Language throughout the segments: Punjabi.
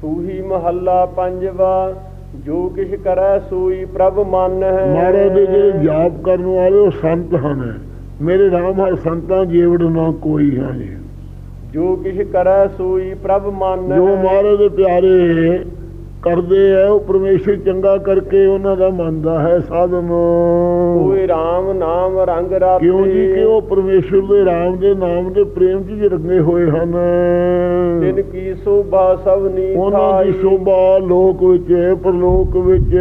ਸੂਹੀ ਮਹੱਲਾ ਪੰਜਵਾ ਜੋ ਕਿਛ ਕਰੈ ਸੋਈ ਪ੍ਰਭ ਮਨ। ਹੈ ਮਹਾਰਾਜ ਦੇ ਜਿਹੜੇ ਜਾਪ ਕਰਨ ਵਾਲੇ ਉਹ ਸੰਤ ਹਨ। ਮੇਰੇ ਰਾਮ ਹਰ ਸੰਤਾਂ ਜੀਵੜ ਨਾ ਕੋਈ ਹੈ ਜੀ ਜੋ ਕਿਛ ਕਰੈ ਸੋਈ ਪ੍ਰਭ ਮਨ। ਜੋ ਹੈ ਮਹਾਰਾਜ ਦੇ ਪਿਆਰੇ ਕਰਦੇ ਆ ਉਹ ਪਰਮੇਸ਼ਰ ਚੰਗਾ ਕਰਕੇ ਉਹਨਾਂ ਦਾ ਮੰਨਦਾ ਹੈ ਸਾਧਨ। RAM ਰੰਗ ਰਾਤੇ ਕਿਉਂ ਜੀ? ਕਿ ਉਹ ਪਰਮੇਸ਼ਰ ਦੇ ਰਾਮ ਦੇ ਨਾਮ ਦੇ ਪ੍ਰੇਮ 'ਚ ਰੰਗੇ ਹੋਏ ਹਨ। ਤਿਨ ਕੀ ਸੋਭਾ ਸਭ ਨੀ ਉਹਨਾਂ ਦੀ। ਸ਼ੋਭਾ ਲੋਕ ਵਿੱਚ ਪਰਲੋਕ ਵਿੱਚ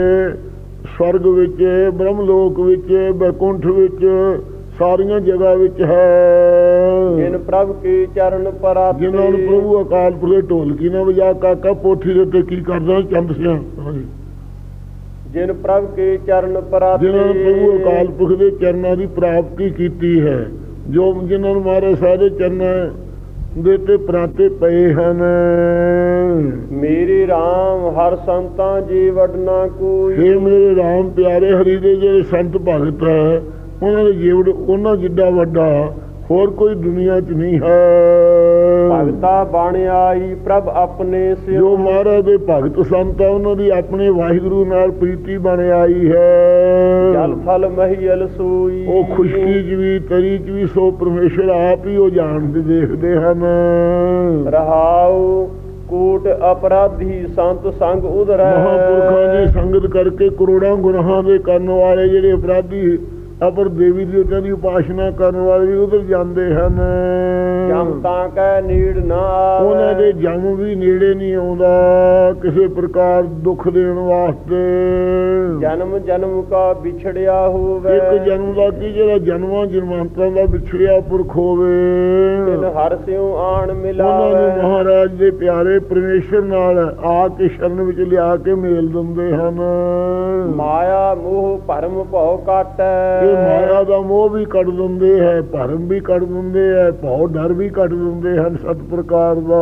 ਸਵਰਗ ਵਿੱਚ ਬ੍ਰਹਮ ਲੋਕ ਵਿੱਚ ਬੈਕੁੰਠ ਵਿੱਚ ਸਾਰੀਆਂ ਜਗ੍ਹਾ ਵਿੱਚ ਹੈ। ਜਿਨ ਪ੍ਰਭ ਕੇ ਚਰਨ ਪਰਾਤੇ। ਜਿਨ੍ਹਾਂ ਨੂੰ ਪ੍ਰਭੂ ਅਕਾਲ ਪੁਰਖ ਢੋਲਕੀ ਨਾ ਵਜਾ ਕਾਕਾ ਪੋਥੀ ਦੇ ਉੱਤੇ ਕੀ ਕਰਦਾ? ਚੰਦ ਸਿਆ। ਹਾਂਜੀ। ਜਿਨ ਪ੍ਰਭ ਕੇ ਚਰਨ ਪਰਾਤੇ। ਜਿਨ੍ਹਾਂ ਨੂੰ ਪ੍ਰਭੂ ਅਕਾਲ ਪੁਰਖ ਦੇ ਚਰਨਾਂ ਦੀ ਪ੍ਰਾਪਤੀ ਕੀਤੀ ਹੈ ਜੋ ਜਿਨ੍ਹਾਂ ਨੂੰ ਮਾਰੇ ਸਾਰੇ ਚਰਨਾਂ ਦੇ ਤੇ ਪ੍ਰਾਤੇ ਪਏ ਹਨ। ਮੇਰੇ RAM ਹਰ ਸੰਤਾਂ ਜੀ ਵਡਨਾ ਕੋਈ। हे ਮੇਰੇ ਰਾਮ ਪਿਆਰੇ ਹਰੀ ਦੇ ਜਿਹੜੇ ਸੰਤ ਭਗਤ ਹੈ ਉਹਨਾਂ ਦੇ ਜੀਵਨ ਉਹਨਾਂ ਜਿੱਡਾ ਵੱਡਾ ਹੋਰ ਕੋਈ ਦੁਨੀਆ 'ਚ ਨਹੀਂ ਹੈ। ਭਗਤਾ ਬਣ ਆਈ ਪ੍ਰਭ ਆਪਣੇ ਜੋ ਸਿਉ ਮਹਾਰਾਜ ਦੇ ਭਗਤ ਸੰਤ ਆ ਉਹਨਾਂ ਦੀ ਆਪਣੇ ਵਾਹਿਗੁਰੂ ਨਾਲ ਪ੍ਰੀਤੀ ਬਣ ਆਈ ਹੈ। ਜਲ ਥਲ ਮਹੀਲ ਸੋਈ। ਉਹ ਖੁਸ਼ਕੀ 'ਚ ਵੀ ਤਰੀ 'ਚ ਵੀ ਸੋ ਪਰਮੇਸ਼ਰ ਆਪ ਹੀ ਉਹ ਜਾਣਦੇ ਦੇਖਦੇ ਹਨ। ਰਹਾਉ ਕੋਟ ਅਪਰਾਧੀ ਸੰਤ ਸੰਗ ਉਧਰੈ। ਮਹਾਪੁਰਖਾਂ ਦੀ ਸੰਗਤ ਕਰਕੇ ਕਰੋੜਾਂ ਗੁਨਾਹਾਂ ਦੇ ਕਰਨ ਵਾਲੇ ਜਿਹੜੇ ਅਪਰਾਧੀ ਅਪਰ ਦੇਵੀ ਦੇਵਤਿਆਂ ਦੀ ਉਪਾਸਨਾ ਕਰਨ ਵਾਲੇ ਵੀ ਉਧਰ ਜਾਂਦੇ ਹਨ। ਜਮ ਤਾਂ ਕੈ ਨੀੜ ਨਾ। ਉਹਨਾਂ ਦੇ ਜਨਮ ਵੀ ਨੇੜੇ ਨਹੀਂ ਆਉਂਦਾ ਕਿਸੇ ਪ੍ਰਕਾਰ ਦੁੱਖ ਦੇਣ ਵਾਸਤੇ। ਜਨਮ ਜਨਮ ਕਾ ਵਿਛੜਿਆ ਹੋਵੇ। ਇੱਕ ਜਨਮ ਦਾ ਕੀ ਜਿਹੜਾ ਜਨਮਾਂ ਜਨਮਾਂਤਰਾਂ ਦਾ ਵਿਛੜਿਆ ਪੁਰਖ ਹੋਵੇ। ਤਿਨ ਹਰ ਸਿਉ ਆਣ ਉਹਨਾਂ ਨੂੰ ਮਿਲਾਵੇ ਮਹਾਰਾਜ ਦੇ ਪਿਆਰੇ ਪਰਮੇਸ਼ਰ ਨਾਲ ਆ ਕੇ ਸ਼ਰਨ ਵਿੱਚ ਲਿਆ ਕੇ ਮੇਲ ਦਿੰਦੇ ਹਨ। ਮਾਇਆ ਮੋਹ ਭਰਮ ਭਉ ਕਾਟੈ। ਇਹ ਮਾਇਆ ਦਾ ਮੋਹ ਵੀ ਕੱਢ ਦਿੰਦੇ ਹੈ ਭਰਮ ਵੀ ਕੱਢ ਦਿੰਦੇ ਹੈ ਭਉ ਡਰ ਵੀ ਕੱਢ ਦਿੰਦੇ ਹਨ ਸਤ ਪ੍ਰਕਾਰ ਦਾ।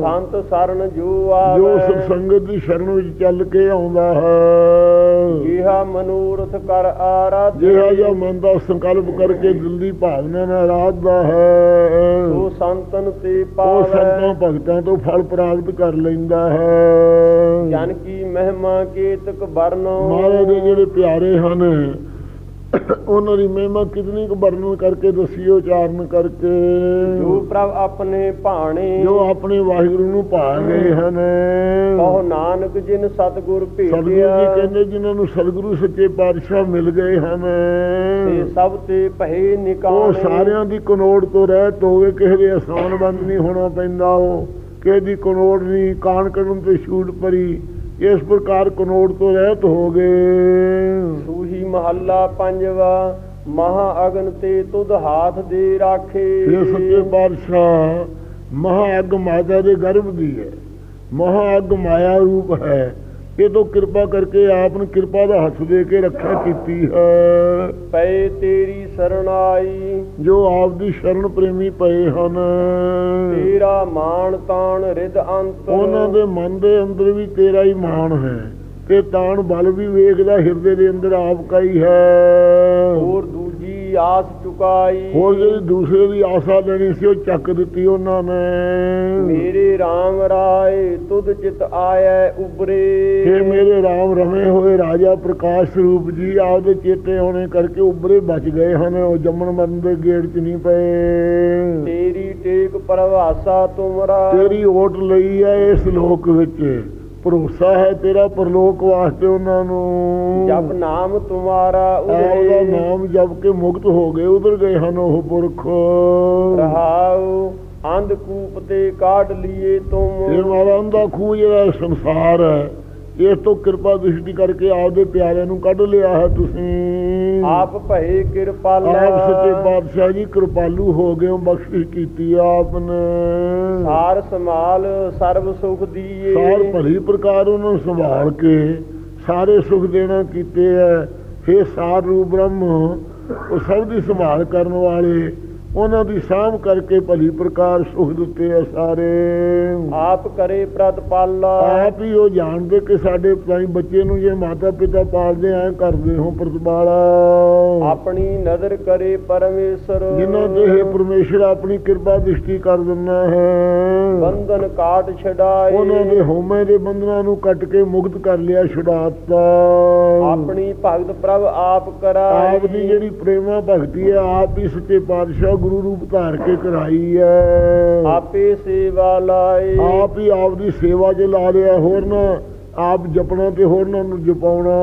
ਸੰਤ ਸਰਨ ਜੋ ਜੋ ਆਵੇ ਸਤਸੰਗਤ ਦੀ ਸ਼ਰਨ ਵਿੱਚ ਚੱਲ ਕੇ ਆਉਂਦਾ ਹੈ। ਜਿਹਾ ਮਨੂਰਥ ਕਰ ਆਰਾਧ ਜਿਹਾ ਮਨ ਦਾ ਸੰਕਲਪ ਕਰਕੇ ਦਿਲ ਦੀ ਭਾਵਨਾ ਨਾਲ ਰਾਧਦਾ ਹੈ। ਸੋ ਸੰਤਨ ਤੇ ਉਹ ਪਾਵੇ। ਸੰਤਾਂ ਭਗਤਾਂ ਤੋਂ ਫਲ ਪ੍ਰਾਪਤ ਕਰ ਲੈਂਦਾ ਹੈ। ਜਨ ਕੀ ਮਹਿਮਾ ਕੇਤਕ ਬਰਨੋ ਮਹਾਰਾਜ ਦੇ ਜਿਹੜੇ ਪਿਆਰੇ ਹਨ ਉਹਨਾਂ ਦੀ ਮਹਿਮਾ ਕਿਤਨੀ ਕੁ ਵਰਣਨ ਕਰਕੇ ਦਸੀਓ ਚਾਰਨ ਕਰਕੇ। ਜੋ ਪ੍ਰਭ ਆਪਣੇ ਭਾਣੇ ਜੋ ਆਪਣੇ ਵਾਹਿਗੁਰੂ ਨੂੰ ਭਾ ਗਏ ਹਨ। ਕਹੋ ਨਾਨਕ ਜਿਨ ਸਤਗੁਰ ਸਤਿਗੁਰੂ ਭੇਟਿਆ ਜੀ ਕਹਿੰਦੇ ਜਿਨ੍ਹਾਂ ਨੂੰ ਸਤਿਗੁਰੂ ਸੱਚੇ ਪਾਤਸ਼ਾਹ ਮਿਲ ਗਏ ਹਨ। ਤੇ ਸਭ ਤੇ ਭਏ ਉਹ ਨਿਕਾਲੇ ਸਾਰਿਆਂ ਦੀ ਕਨੋੜ ਤੋਂ ਰਹਿਤ ਹੋਵੇ ਕਿਸੇ ਦੇ ਆਸਾਨ ਬੰਦ ਨਹੀਂ ਹੋਣਾ ਪੈਂਦਾ ਉਹ। ਕਿਸੇ ਦੀ ਕਨੋੜ ਨਹੀਂ ਕਾਣ ਕਰਨ ਤੇ ਛੂਟ ਪਰੀ ਇਸ ਪ੍ਰਕਾਰ ਕਨੋੜ ਤੋਂ ਰਹਿਤ ਹੋ ਗਏ। ਸੂਹੀ ਮਹੱਲਾ ਪੰਜਵਾ ਮਹਾ ਅਗਨ ਤੇ ਤੁਧ ਹਾਥ ਦੇ ਰਾਖੇ। ਇਹ ਸੱਚੇ ਪਾਤਸ਼ਾਹ ਮਹਾ ਅੱਗ ਮਾਤਾ ਦੇ ਗਰਭ ਦੀ ਹੈ। ਮਹਾ ਅੱਗ ਮਾਇਆ ਰੂਪ ਹੈ। ਇਹ ਤੋਂ ਕਿਰਪਾ ਕਰਕੇ ਆਪ ਨੂੰ ਕਿਰਪਾ ਦਾ ਹੱਥ ਦੇ ਕੇ ਰੱਖਿਆ ਕੀਤੀ ਹੈ। ਪਏ ਤੇਰੀ ਸਰਣਾਈ ਜੋ ਆਪ ਦੀ ਸ਼ਰਨ ਪ੍ਰੇਮੀ ਪਏ ਹਨ। ਤੇਰਾ ਮਾਨ ਤਾਣ ਰਿਦ ਅੰਤ। ਉਹਨਾਂ ਦੇ ਮਨ ਦੇ ਅੰਦਰ ਵੀ ਤੇਰਾ ਹੀ ਮਾਣ ਹੈ ਤੇ ਤਾਣ ਬਲ ਵੀ ਵੇਖਦਾ ਹਿਰਦੇ ਦੇ ਅੰਦਰ ਆਪ ਕਾ ਹੀ ਹੈ। ਹੋਰ ਦੂਜੀ ਆਸ ਚੁਕਾਈ। ਹੋਰ ਜਿਹੜੀ ਦੂਸਰੇ ਦੀ ਆਸਾ ਲੈਣੀ ਸੀ ਉਹ ਚੱਕ ਦਿੱਤੀ ਉਹਨਾਂ ਨੇ। ਮੇਰੇ RAM ਰਾਏ ਤੁਧ ਚਿਤ ਆਇਐ ਉਬਰੇ हे ਮੇਰੇ RAM ਰਮੇ ਹੋਏ ਰਾਜਾ ਪ੍ਰਕਾਸ਼ ਸਰੂਪ ਜੀ ਆਪਦੇ ਚੇਤੇ ਹੋਣੇ ਕਰਕੇ ਉੱਭਰੇ ਬਚ ਗਏ ਹਨ ਉਹ ਜੰਮਣ ਮਰਨ ਦੇ ਗੇੜ 'ਚ ਨਹੀਂ ਪਏ। ਤੇਰੀ ਟੇਕ ਪਰਵਾਸਾ ਤੁਮਰਾ। ਤੇਰੀ ਓਟ ਲਈ ਹੈ ਇਸ ਲੋਕ ਵਿੱਚ। ਭਰੋਸਾ ਹੈ ਤੇਰਾ ਪਰਲੋਕ ਵਾਸਤੇ ਉਹਨਾਂ ਨੂੰ। ਜਪ ਨਾਮ ਤੁਮਾਰਾ ਉਹਦਾ ਨਾਮ ਜਪ ਕੇ ਮੁਕਤ ਹੋ ਗਏ ਉਧਰ ਗਏ ਹਨ ਉਹ ਪੁਰਖ। ਰਹਾਉ ਅੰਧ ਕੂਪ ਤੇ ਕਾਢ ਲਈਏ ਇਹ ਤੁਮ ਮਾਰਾ ਅੰਦਾ ਖੂਹ ਜਿਹੜਾ ਸੰਸਾਰ ਹੈ ਇਸ ਤੋਂ ਕਿਰਪਾ ਦ੍ਰਿਸ਼ਟੀ ਕਰਕੇ ਆਪਦੇ ਪਿਆਰਿਆਂ ਨੂੰ ਕੱਢ ਲਿਆ ਹੈ ਤੁਸੀਂ। ਆਪ ਭਏ ਕਿਰਪਾਲਾ। ਆਪ ਸੱਚੇ ਪਾਤਸ਼ਾਹ ਜੀ ਕਿਰਪਾਲੂ ਹੋ ਗਏ ਹੋ ਬਖਸ਼ਿਸ਼ ਕੀਤੀ ਆਪ ਨੇ ਸਾਰ ਸਮਾਲ ਸਰਬ ਸੁਖ ਦੀਏ। ਸਾਰ ਭਲੀ ਪ੍ਰਕਾਰ ਉਹਨਾਂ ਨੂੰ ਸੰਭਾਲ ਕੇ ਸਾਰੇ ਸੁਖ ਦੇਣਾ ਕੀਤੇ ਹੈ ਫੇ ਸਾਰ ਰੂਪ ਬ੍ਰਹਮ ਉਹ ਸਭ ਦੀ ਸੰਭਾਲ ਕਰਨ ਵਾਲੇ ਉਹਨਾਂ ਦੀ ਸਾਂਭ ਕਰਕੇ ਭਲੀ ਪ੍ਰਕਾਰ ਸੁਖ ਦਿੱਤੇ ਆ ਸਾਰੇ। ਆਪ ਕਰੇ ਪ੍ਰਤਪਾਲਾ ਆਪ ਹੀ ਉਹ ਜਾਣਦੇ ਕਿ ਸਾਡੇ ਭਾਈ ਬੱਚੇ ਨੂੰ ਜੇ ਮਾਤਾ ਪਿਤਾ ਪਾਲਦੇ ਐ ਕਰਦੇ ਹੋ ਪ੍ਰਤਪਾਲਾ ਆਪਣੀ ਨਜ਼ਰ ਕਰੇ ਪਰਮੇਸ਼ਰ। ਜਿਨ੍ਹਾਂ ਤੇ ਇਹ ਪਰਮੇਸ਼ਰ ਆਪਣੀ ਕਿਰਪਾ ਦ੍ਰਿਸ਼ਟੀ ਕਰ ਦਿੰਦਾ ਹੈ। ਬੰਧਨ ਕਾਟ ਛਡਾਏ। ਉਹਨਾਂ ਦੇ ਹਉਮੈ ਦੇ ਬੰਧਨਾਂ ਨੂੰ ਕੱਟ ਕੇ ਮੁਕਤ ਕਰ ਲਿਆ ਛੁਡਾਤਾ। ਆਪਣੀ ਭਗਤ ਪ੍ਰਭ ਆਪ ਕਰਾਈ ਆਪ ਦੀ ਜਿਹੜੀ ਪ੍ਰੇਮਾ ਭਗਤੀ ਹੈ ਆਪ ਹੀ ਸੱਚੇ ਪਾਤਸ਼ਾਹ ਗੁਰੂ ਰੂਪ ਧਾਰ ਕੇ ਕਰਾਈ ਹੈ ਆਪੇ ਸੇਵਾ ਲਾਏ। ਆਪ ਹੀ ਆਪ ਦੀ ਸੇਵਾ 'ਚ ਲਾ ਲਿਆ ਹੋਰ ਨਾ। ਆਪ ਜਪਣਾ ਤੇ ਹੋਰਨਾਂ ਨੂੰ ਜਪਾਉਣਾ।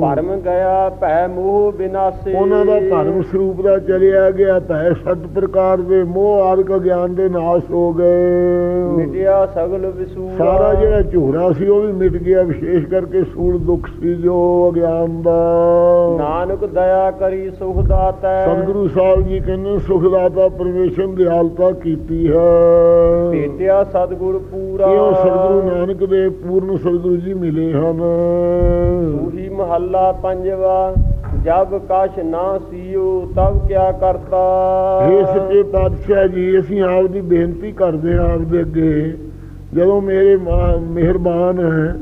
ਭਰਮ ਗਿਆ ਭੈ ਮੋਹ ਬਿਨਾਸੇ। ਉਹਨਾਂ ਦਾ ਧਰਮ ਸਰੂਪ ਦਾ ਚਲਿਆ ਗਿਆ ਭੈ ਸਤ ਪ੍ਰਕਾਰ ਦੇ ਮੋਹ ਆਦਿਕ ਗਿਆਨ ਦੇ ਨਾਸ਼ ਹੋ ਗਏ। ਮਿਟਿਆ ਸਗਲ ਵਿਸੂਰਾ ਸਾਰਾ ਜਿਹੜਾ ਝੂਰਾ ਸੀ ਉਹ ਵੀ ਮਿਟ ਗਿਆ। ਵਿਸ਼ੇਸ਼ ਕਰਕੇ ਸੂਲ ਦੁੱਖ ਸੀ ਜੋ ਅਗਿਆਨ ਦਾ। ਨਾਨਕ ਦਇਆ ਕਰੀ ਸੁਖ ਦਾਤੈ। ਸਤਿਗੁਰੂ ਸਾਹਿਬ ਜੀ ਕਹਿੰਦੇ ਸੁਖ ਦਾਤਾ ਪਰਮੇਸ਼ਰ ਦਿਆਲਤਾ ਕੀਤੀ ਹੈ। ਭੇਟਿਆ ਸਤਿਗੁਰ ਪੂਰਾ। ਕਿਉਂ ਸਤਿਗੁਰੂ ਨਾਨਕ ਦੇ ਪੂਰਨ ਸਤਿਗੁਰੂ ਜੀ ਮਿਲੇ ਹਨ। ਸੂਹੀ ਮਹੱਲਾ ਪੰਜਵਾ ਜਬ ਕਛ ਨਾ ਸੀਓ ਤਬ ਕਿਆ ਕਰਤਾ। ਹੇ ਸੱਚੇ ਪਾਤਸ਼ਾਹ ਜੀ ਅਸੀਂ ਆਪ ਦੀ ਬੇਨਤੀ ਕਰਦੇ ਹਾਂ ਆਪ ਦੇ ਅੱਗੇ। ਜਦੋਂ ਮੇਰੇ ਮਿਹਰਬਾਨ ਹੈ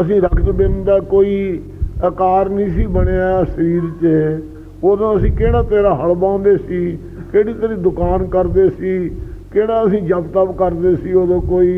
ਅਸੀਂ ਰਕਤ ਬਿੰਦ ਦਾ ਕੋਈ ਆਕਾਰ ਨਹੀਂ ਸੀ ਬਣਿਆ ਸਰੀਰ 'ਚ। ਉਦੋਂ ਅਸੀਂ ਕਿਹੜਾ ਤੇਰਾ ਹਲ ਬਾਉਂਦੇ ਸੀ ਕਿਹੜੀ ਤੇਰੀ ਦੁਕਾਨ ਕਰਦੇ ਸੀ ਕਿਹੜਾ ਅਸੀਂ ਜਪ ਤਪ ਕਰਦੇ ਸੀ ਉਦੋਂ ਕੋਈ?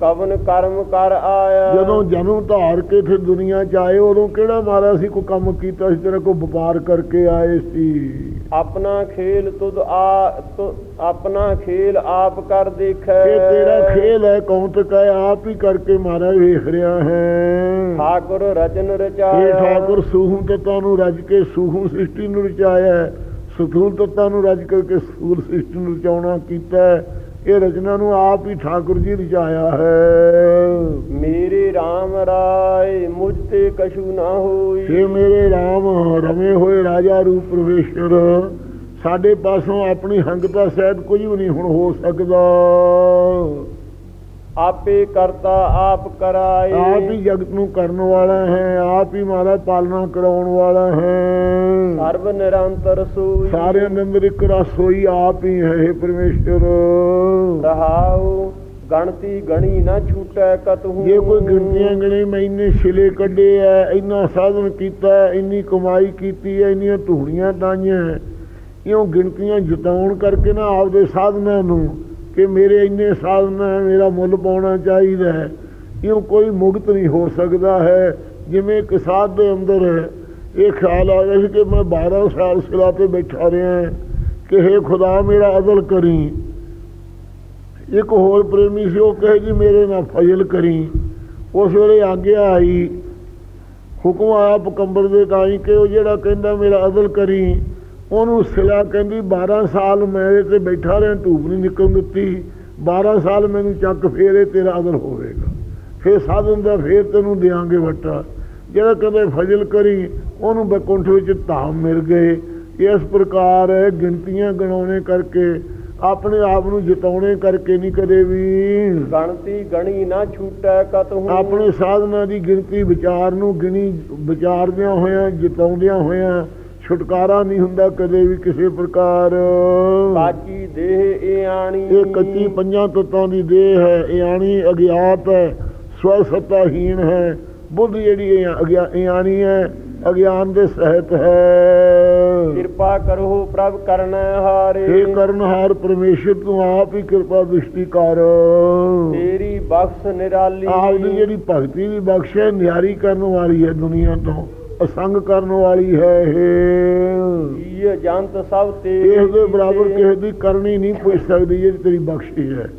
ਕਵਨ ਕਰਮ ਕਰ ਆਇਆ। ਜਦੋਂ ਜਨਮ ਧਾਰ ਕੇ ਫਿਰ ਦੁਨੀਆ 'ਚ ਆਏ ਉਦੋਂ ਕਿਹੜਾ ਮਾਰਾ ਸੀ? ਕੋਈ ਕੰਮ ਕੀਤਾ ਸੀ ਤੇਰਾ ਕੋਈ ਵਪਾਰ ਕਰਕੇ ਆਏ ਸੀ। ਆਪਣਾ ਖੇਲ ਤੁਧ ਆ ਤੁ- ਆਪਣਾ ਖੇਲ ਆਪ ਕਰ ਦੇਖੈ। ਇਹ ਤੇਰਾ ਖੇਲ ਹੈ ਕੌਂਤਕ ਹੈ ਆਪ ਹੀ ਕਰਕੇ ਮਾਰਾ ਵੇਖ ਰਿਹਾ ਹੈ। ਠਾਕੁਰ ਰਚਨ ਇਹ ਰਚਾਇਆ ਠਾਕੁਰ ਸੂਹੂ ਤੱਤਾਂ ਨੂੰ ਰਜ ਕੇ ਸੂਹੂ ਸ੍ਰਿਸ਼ਟੀ ਨੂੰ ਰਚਾਇਆ ਹੈ। ਸਥੂਲ ਤੱਤਾਂ ਨੂੰ ਰਜ ਕਰਕੇ ਸਥੂਲ ਸ੍ਰਿਸ਼ਟੀ ਨੂੰ ਰਚਾਉਣਾ ਕੀਤਾ। ਇਹ ਰਚਨਾ ਨੂੰ ਆਪ ਹੀ ਠਾਕੁਰ ਜੀ ਰਚਾਇਆ ਹੈ। ਮੇਰੇ RAM ਰਾਏ ਮੁਝ ਤੇ ਕਛੂ ਨਾ ਹੋਈ। ਇਹ ਮੇਰੇ RAM ਰਵੇਂ ਹੋਏ ਰਾਜਾ ਰੂਪ ਪ੍ਰਵੇਸ਼ਰ ਸਾਡੇ ਪਾਸੋਂ ਆਪਣੀ ਹੰਗਤਾ ਸਹਿਤ ਕੁਝ ਵੀ ਨਹੀਂ ਹੁਣ ਹੋ ਸਕਦਾ। ਆਪੇ ਕਰਤਾ ਆਪ ਕਰਾਏ। ਆਪ ਹੀ ਜਗਤ ਨੂੰ ਕਰਨ ਵਾਲਾ ਹੈ ਆਪ ਹੀ ਮਾਰਾ ਪਾਲਣਾ ਕਰਾਉਣ ਵਾਲਾ ਹੈ। ਸਰਬ ਨਿਰੰਤਰ ਸੋਈ। ਸਾਰਿਆਂ ਦੇ ਅੰਦਰ ਇੱਕ ਰਸ ਹੋਈ ਆਪ ਹੀ ਹੈ ਇਹ ਪਰਮੇਸ਼ਰ ਰਹਾਉ ਗਣਤੀ ਗਣੀ ਨਾ ਛੂਟੈ ਕਤਹੂ। ਜੇ ਕੋਈ ਗਿਣਤੀਆਂ ਗਣੇ ਮੈਂ ਇੰਨੇ ਛਿਲੇ ਕੱਢੇ ਐ ਇੰਨਾ ਸਾਧਨ ਕੀਤਾ ਇੰਨੀ ਕਮਾਈ ਕੀਤੀ ਹੈ ਇੰਨੀਆਂ ਧੂੜੀਆਂ ਤਾਈਆਂ ਹੈ। ਇਉਂ ਗਿਣਤੀਆਂ ਜਤਾਉਣ ਕਰਕੇ ਨਾ ਆਪਦੇ ਸਾਧਨਾਂ ਨੂੰ ਕਿ ਮੇਰੇ ਇੰਨੇ ਸਾਧਨ ਹੈ ਮੇਰਾ ਮੁੱਲ ਪਾਉਣਾ ਚਾਹੀਦਾ ਹੈ। ਇਉਂ ਕੋਈ ਮੁਕਤ ਨਹੀਂ ਹੋ ਸਕਦਾ ਹੈ, ਜਿਵੇਂ ਇੱਕ ਸਾਧ ਦੇ ਅੰਦਰ ਇਹ ਖਿਆਲ ਆ ਗਿਆ ਸੀ ਕਿ ਮੈਂ 12 ਸਾਲ ਸਿਲਾ ਤੇ ਬੈਠਾ ਰਿਹਾ ਕਿ ਹੇ ਖੁਦਾ ਮੇਰਾ ਅਦਲ ਕਰੀ। ਇੱਕ ਹੋਰ ਪ੍ਰੇਮੀ ਸੀ, ਉਹ ਕਹੇ ਜੀ ਮੇਰੇ ਨਾਲ ਫਜ਼ਲ ਕਰੀ। ਉਸ ਵੇਲੇ ਆਗਿਆ ਆਈ। ਹੁਕਮ ਆਇਆ ਪਕੰਬਰ ਦੇ ਤਾਈ ਕਿ ਉਹ ਜਿਹੜਾ ਕਹਿੰਦਾ ਮੇਰਾ ਅਦਲ ਕਰੀ ਉਹਨੂੰ ਸਿਲਾ ਕਹਿੰਦੀ 12 ਸਾਲ ਮੈਂ ਤੇ ਬੈਠਾ ਰਿਹਾ ਧੂਪ ਨਹੀਂ ਨਿਕਲਣ ਦਿੱਤੀ। 12 ਸਾਲ ਮੈਨੂੰ ਚੱਕ ਫੇਰੇ ਤੇਰਾ ਅਦਲ ਹੋਵੇਗਾ। ਫੇਰ ਸਾਧਨ ਦਾ ਫੇਰ ਤੈਨੂੰ ਦਿਆਂਗੇ ਵਟਾ। ਜਿਹੜਾ ਕਹਿੰਦੇ ਫਜ਼ਲ ਕਰੀ ਉਹਨੂੰ ਬੈਕੁੰਠ ਵਿੱਚ ਧਾਮ ਮਿਲ ਗਏ। ਇਸ ਪ੍ਰਕਾਰ ਗਿਣਤੀਆਂ ਗਣਾਉਣੇ ਕਰਕੇ ਆਪਣੇ ਆਪ ਨੂੰ ਜਿਤਾਉਣੇ ਕਰਕੇ ਨਹੀਂ ਕਦੇ ਵੀ। ਗਣਤੀ ਗਣੀ ਨਾ ਛੂਟੈ ਕਤਹੂ ਆਪਣੇ ਸਾਧਨਾਂ ਦੀ ਗਿਣਤੀ ਵਿਚਾਰ ਨੂੰ ਗਿਣੀ ਵਿਚਾਰਦਿਆਂ ਹੋਇਆਂ ਜਿਤਾਉਂਦਿਆਂ ਹੋਇਆਂ ਛੁਟਕਾਰਾ ਨਹੀਂ ਹੁੰਦਾ ਕਦੇ ਵੀ ਕਿਸੇ ਪ੍ਰਕਾਰ। ਕਾਚੀ ਦੇਹ ਇਹ ਆਣੀ ਇਹ ਕੱਚੀ ਪੰਜਾਂ ਤੱਤਾਂ ਦੀ ਦੇਹ ਹੈ ਇਹ ਆਣੀ ਅਗਿਆਤ ਹੈ ਸਵੈ ਸੱਤਾਹੀਣ ਹੈ। ਬੁੱਧ ਜਿਹੜੀ ਇਹ ਆਣੀ ਹੈ ਅਗਿਆਨ ਦੇ ਸਹਿਤ ਹੈ। ਕਿਰਪਾ ਕਰੋ ਪ੍ਰਭ ਕਰਨਾ ਹਾਰੇ। ਇਹ ਕਰਨਹਾਰ ਪਰਮੇਸ਼ਰ ਤੂੰ ਆਪ ਹੀ ਕਿਰਪਾ ਦ੍ਰਿਸ਼ਟੀ ਕਰ। ਤੇਰੀ ਬਖਸ਼ ਨਿਰਾਲੀ। ਆਪ ਦੀ ਜਿਹੜੀ ਭਗਤੀ ਦੀ ਬਖਸ਼ ਹੈ ਨਿਆਰੀ ਕਰਨ ਵਾਲੀ ਹੈ ਦੁਨੀਆ ਤੋਂ। ਅਸੰਗ ਕਰਨ ਵਾਲੀ ਹੈ ਇਹ। ਇਹ ਜੰਤ ਸਭ ਤੇਰੀ ਇਸ ਦੇ ਬਰਾਬਰ। ਕਿਸੇ ਦੀ ਕਰਨੀ ਨਹੀਂ ਪੁੱਛ ਸਕਦੀ ਜਿਹੜੀ ਤੇਰੀ ਬਖਸ਼ਿਸ਼ ਹੈ।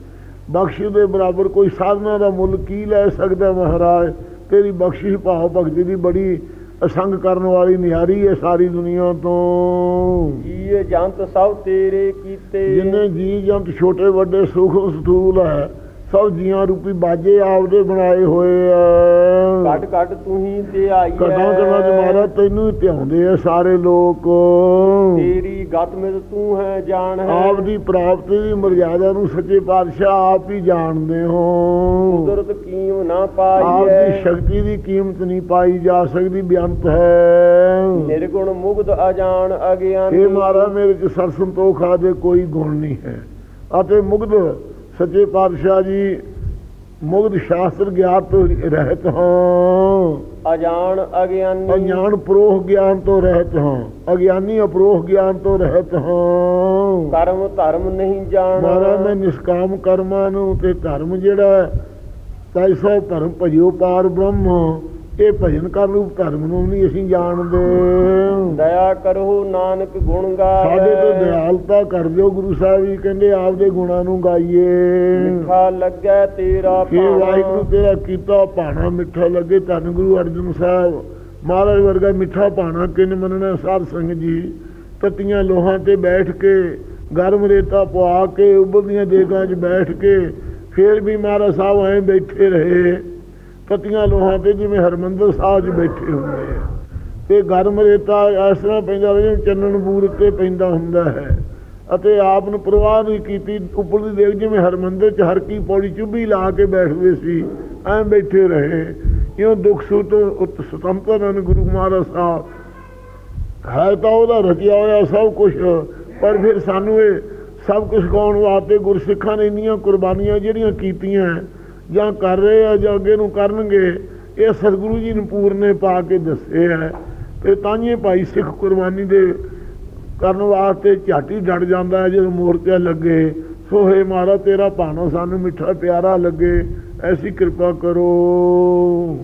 ਬਖਸ਼ਿਸ਼ ਦੇ ਬਰਾਬਰ ਕੋਈ ਸਾਧਨਾ ਦਾ ਮੁੱਲ ਕੀ ਲੈ ਸਕਦਾ ਮਹਾਰਾਜ? ਤੇਰੀ ਬਖਸ਼ਿਸ਼ ਭਾਵ ਭਗਤੀ ਦੀ ਬੜੀ ਅਸੰਗ ਕਰਨ ਵਾਲੀ ਨਿਆਰੀ ਹੈ ਸਾਰੀ ਦੁਨੀਆ ਤੋਂ। ਇਹ ਜੰਤ ਸਭ ਤੇਰੇ ਕੀਤੇ। ਜਿੰਨੇ ਜੀ ਜੰਤ ਛੋਟੇ ਵੱਡੇ ਸੁਖ ਸਥੂਲ ਹੈ ਸਭ ਜੀਆਂ ਰੂਪੀ ਬਾਜੇ ਆਪਦੇ ਬਣਾਏ ਹੋਏ ਆ। ਘਟ ਘਟ ਤੂੰ ਹੀ ਤੇ ਆਈ ਕਦਾਂ ਕਦਾਂ ਤੇ ਮਹਾਰਾਜ ਤੈਨੂੰ ਹੀ ਧਿਆਉਂਦੇ ਆ ਸਾਰੇ ਲੋਕ। ਤੇਰੀ ਗਤ ਮਿਤ ਤੂੰ ਹੈ ਜਾਣ ਹੈ। ਆਪ ਦੀ ਪ੍ਰਾਪਤੀ ਦੀ ਮਰਜ਼ਾਦਾ ਨੂੰ ਸੱਚੇ ਪਾਤਸ਼ਾਹ ਆਪ ਹੀ ਜਾਣਦੇ ਹੋ। ਕੁਦਰਤ ਕੀਮ ਨਾ ਆਪ ਦੀ ਪਾਈਐ ਸ਼ਕਤੀ ਦੀ ਕੀਮਤ ਨਹੀਂ ਪਾਈ ਜਾ ਸਕਦੀ ਬੇਅੰਤ ਹੈ। ਨਿਰਗੁਣ ਮੁਗਧ ਅਜਾਣ ਅਗਿਆਨੀ ਇਹ ਮਹਾਰਾਜ ਮੇਰੇ ਚ ਸਰ ਸੰਤੋਖ ਆਦੇ ਕੋਈ ਗੁਣ ਨਹੀਂ ਹੈ। ਅਤੇ ਮੁਗਧ ਸੱਚੇ ਪਾਤਸ਼ਾਹ ਜੀ ਮੁਗਧ ਸ਼ਾਸਤਰ ਗਿਆਨ ਤੋਂ ਰਹਿਤ ਹਾਂ। ਅਜਾਣ ਅਗਿਆਨੀ। ਅਗਿਆਨ ਪ੍ਰੋਹ ਗਿਆਨ ਤੋਂ ਰਹਿਤ ਹਾਂ। ਅਗਿਆਨੀ ਅਪਰੋਹ ਗਿਆਨ ਤੋਂ ਰਹਿਤ ਹਾਂ। ਕਰਮ ਧਰਮ ਨਹੀਂ ਜਾਣ। ਮਹਾਰਾਜ ਮੈਂ ਨਿਸ਼ਕਾਮ ਕਰਮਾਂ ਨੂੰ ਤੇ ਧਰਮ ਜਿਹੜਾ ਤੈਸਾ ਧਰਮ ਭਜਿਓ ਪਾਰ ਬ੍ਰਹਮ। ਇਹ ਭਜਨ ਕਰ ਰੂਪ ਧਰਮ ਨੂੰ ਨਹੀਂ ਅਸੀਂ ਜਾਣਦੇ। ਦਇਆ ਕਰੋ ਨਾਨਕ ਗੁਣ ਗਾਵੇ ਸਾਡੇ ਤੋਂ ਦਿਆਲਤਾ ਕਰ ਦਿਓ ਗੁਰੂ ਸਾਹਿਬ ਜੀ ਕਹਿੰਦੇ ਆਪਦੇ ਗੁਣਾਂ ਨੂੰ ਗਾਈਏ। ਮਿੱਠਾ ਲੱਗੈ ਤੇਰਾ ਭਾਣਾ। ਵਾਹਿਗੁਰੂ ਤੇਰਾ ਕੀਤਾ ਭਾਣਾ ਮਿੱਠਾ ਲੱਗੇ ਧੰਨ ਗੁਰੂ ਅਰਜਨ ਸਾਹਿਬ। ਮਹਾਰਾਜ ਵਰਗਾ ਮਿੱਠਾ ਭਾਣਾ ਕਿਨ ਮੰਨਣਾ? ਸਾਧ ਸੰਗਤ ਜੀ ਤਤੀਆਂ ਲੋਹਾਂ ਤੇ ਬੈਠ ਕੇ ਗਰਮ ਰੇਤਾ ਪਵਾ ਕੇ ਉਬਲਦੀਆਂ ਦੇਗਾਂ 'ਚ ਬੈਠ ਕੇ ਫੇਰ ਵੀ ਮਹਾਰਾਜ ਸਾਹਿਬ ਐਂ ਬੈਠੇ ਰਹੇ। ਕਤੀਆਂ ਲੋਹਾਂ ਤੇ ਜਿਵੇਂ ਹਰਮੰਦਰ ਸਾਹਿਬ 'ਚ ਬੈਠੇ ਹੁੰਦੇ ਆ। ਤੇ ਗਰਮ ਰੇਤਾ ਇਸ ਤਰ੍ਹਾਂ ਪੈਂਦਾ ਜਿਵੇਂ ਚੰਨਣ ਬੂਰ 'ਤੇ ਪੈਂਦਾ ਹੁੰਦਾ ਹੈ। ਅਤੇ ਆਪ ਨੂੰ ਪ੍ਰਵਾਹ ਨਹੀਂ ਕੀਤੀ, ਉੱਪਰ ਦੀ ਦੇਖ ਜਿਵੇਂ ਹਰਮੰਦਰ ਚ ਹਰ ਕੀ ਪੌੜੀ ਚੁੱਭੀ ਲਾ ਕੇ ਬੈਠਦੇ ਸੀ, ਐਂ ਬੈਠੇ ਰਹੇ। ਇਉਂ ਦੁੱਖ ਸੁੱਤ ਉਤ ਸਤੰਤਰਨ ਗੁਰੂ ਮਹਾਰਾਜ ਸਾਹਿਬ। ਹੈ ਤਾਂ ਉਹਦਾ ਰਚਿਆ ਹੋਇਆ ਸਭ ਕੁਝ ਪਰ ਫਿਰ ਸਾਨੂੰ ਇਹ ਸਭ ਕੁਝ ਗਾਉਣ ਵਾਸਤੇ ਗੁਰਸਿੱਖਾਂ ਨੇ ਇੰਨੀਆਂ ਕੁਰਬਾਨੀਆਂ ਜਿਹੜੀਆਂ ਕੀਤੀਆਂ। ਜਾਂ ਕਰ ਰਹੇ ਆ ਜਾਂ ਅੱਗੇ ਨੂੰ ਕਰਨਗੇ, ਇਹ ਸਤਿਗੁਰੂ ਜੀ ਨੂੰ ਪੂਰਨੇ ਪਾ ਕੇ ਦੱਸੇ ਹੈ ਤੇ ਤਾਂਹੀਏ ਭਾਈ ਸਿੱਖ ਕੁਰਬਾਨੀ ਦੇ ਕਰਨ ਵਾਸਤੇ ਝਾਟੀ ਡੜ ਜਾਂਦਾ ਹੈ, ਜਦੋਂ ਮੋਰਚਾ ਲੱਗੇ ਸੋ ਹੇ ਮਹਾਰਾਜ ਤੇਰਾ ਭਾਣੋ ਸਾਨੂੰ ਮਿੱਠਾ ਪਿਆਰਾ ਲੱਗੇ, ਐਸੀ ਕਿਰਪਾ ਕਰੋ।